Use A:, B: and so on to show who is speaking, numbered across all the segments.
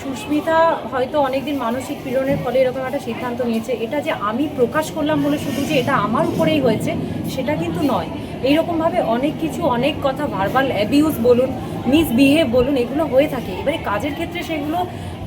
A: সুস্মিতা হয়তো অনেকদিন মানসিক পীড়নের ফলে এরকম একটা সিদ্ধান্ত নিয়েছে। এটা যে আমি প্রকাশ করলাম বলে শুধু যে এটা আমার উপরেই হয়েছে, সেটা কিন্তু নয়। এইরকমভাবে অনেক কিছু, অনেক কথা ভার্বাল অ্যাবিউজ বলুন মিসবিহেভ বলুন, এগুলো হয়ে থাকে। এবারে কাজের ক্ষেত্রে সেগুলো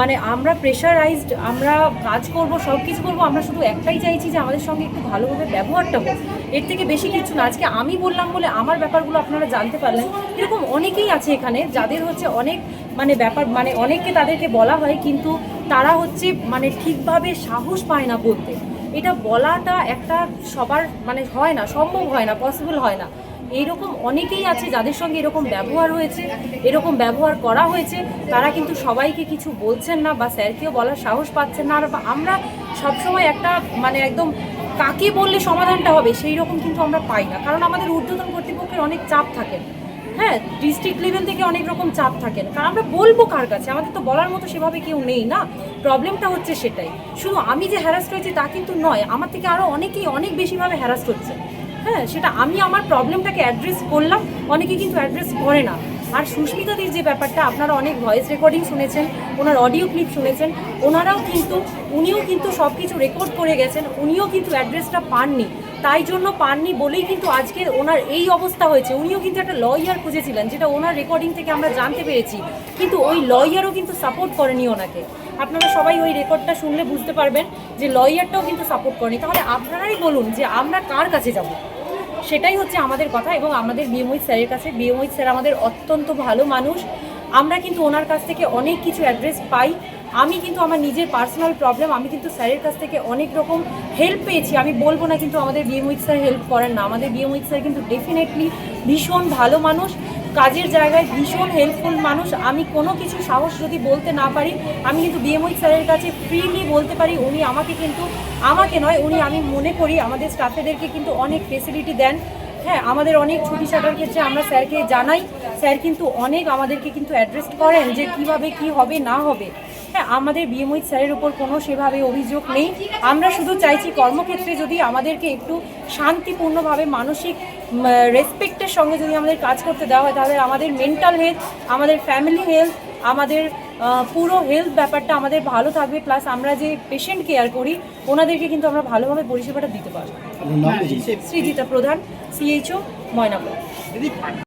A: মানে আমরা প্রেশারাইজড আমরা কাজ করব সব কিছু করব, আমরা শুধু একটাই চাইছি যে আমাদের সঙ্গে একটু ভালোভাবে ব্যবহারটা হোক। এর থেকে বেশি কিছু না। আজকে আমি বললাম বলে আমার ব্যাপারগুলো আপনারা জানতে পারলেন। এরকম অনেকেই আছে এখানে যাদের হচ্ছে অনেক মানে ব্যাপার মানে অনেককে তাদেরকে বলা হয়, কিন্তু তারা হচ্ছে মানে ঠিকভাবে সাহস পায় না বলতে। এটা বলাটা একটা সবার মানে হয় না, সম্ভব হয় না পসিবল হয় না। এইরকম অনেকেই আছে যাদের সঙ্গে এরকম ব্যবহার হয়েছে, এরকম ব্যবহার করা হয়েছে, তারা কিন্তু সবাইকে কিছু বলছেন না বা স্যারকেও বলার সাহস পাচ্ছেন না। আর আমরা সবসময় একটা মানে একদম কাকে বললে সমাধানটা হবে সেই রকম কিন্তু আমরা পাই না। কারণ আমাদের ঊর্ধ্বতন কর্তৃপক্ষের অনেক চাপ থাকে। হ্যাঁ ডিস্ট্রিক্ট লেভেল থেকে অনেক রকম চাপ থাকেন কারণ আমরা বলব কার কাছে? আমাদের তো বলার মতো সেভাবে কেউ নেই না। প্রবলেমটা হচ্ছে সেটাই। শুধু আমি যে হ্যারাস্ট হয়েছি তা কিন্তু নয়, আমার থেকে আরও অনেকেই অনেক বেশিভাবে হ্যারাস্ট হচ্ছে। হ্যাঁ সেটা আমি আমার প্রবলেমটাকে অ্যাড্রেস করলাম, অনেকে কিন্তু অ্যাড্রেস করে না। আর সুস্মিতাদির যে ব্যাপারটা, আপনারা অনেক ভয়েস রেকর্ডিং শুনেছেন, ওনার অডিও ক্লিপ শুনেছেন, ওনারাও কিন্তু, উনিও কিন্তু সব কিছু রেকর্ড করে গেছেন, উনিও কিন্তু অ্যাড্রেসটা পাননি। তাই জন্য পাননি বলেই কিন্তু আজকে ওনার এই অবস্থা হয়েছে। উনিও কিন্তু একটা লয়ার খুঁজেছিলেন, যেটা ওনার রেকর্ডিং থেকে আমরা জানতে পেরেছি। কিন্তু ওই লয়ারও কিন্তু সাপোর্ট করেনি ওনাকে। আপনারা সবাই ওই রেকর্ডটা শুনলে বুঝতে পারবেন যে লয়ারটাও কিন্তু সাপোর্ট করেনি। তাহলে আপনারাই বলুন যে আমরা কার কাছে যাব? সেটাই হচ্ছে আমাদের কথা এবং আমাদের বিএমওই স্যারের কাছে। বিএমওই স্যার আমাদের অত্যন্ত ভালো মানুষ। আমরা কিন্তু ওনার কাছ থেকে অনেক কিছু অ্যাড্রেস পাই। আমি কিন্তু আমার নিজের পার্সোনাল প্রবলেম আমি কিন্তু স্যারের কাছ থেকে অনেক রকম হেল্প পেয়েছি। আমি বলব না কিন্তু আমাদের বিএমউইক স্যার হেল্প করেন না। আমাদের বিএমউইক স্যার কিন্তু ডেফিনেটলি ভীষণ ভালো মানুষ, কাজের জায়গায় ভীষণ হেল্পফুল মানুষ। আমি কোনো কিছু সাহস যদি বলতে না পারি, আমি কিন্তু বিএমউইক স্যারের কাছে ফ্রিলি বলতে পারি, উনি আমাকে কিন্তু, আমাকে নয়, উনি আমি মনে করি আমাদের স্টাফেদেরকে কিন্তু অনেক ফেসিলিটি দেন। হ্যাঁ আমাদের অনেক ছুটি ছাটার ক্ষেত্রে আমরা স্যারকে জানাই। স্যার কিন্তু অনেক আমাদেরকে কিন্তু অ্যাড্রেস করেন যে কীভাবে কি হবে, না হবে। হ্যাঁ আমাদের বিএমওই স্যারের উপর কোনো সেভাবে অভিযোগ নেই। আমরা শুধু চাইছি কর্মক্ষেত্রে যদি আমাদেরকে একটু শান্তিপূর্ণভাবে মানসিক রেসপেক্টের সঙ্গে যদি আমাদের কাজ করতে দেওয়া হয় তাহলে আমাদের মেন্টাল হেলথ আমাদের ফ্যামিলি হেলথ আমাদের পুরো হেলথ ব্যাপারটা আমাদের ভালো থাকবে। প্লাস আমরা যে পেশেন্ট কেয়ার করি ওনাদেরকে কিন্তু আমরা ভালোভাবে পরিষেবাটা দিতে পারব। সৃজিতা প্রধান সিএইচও ময়নাপুর।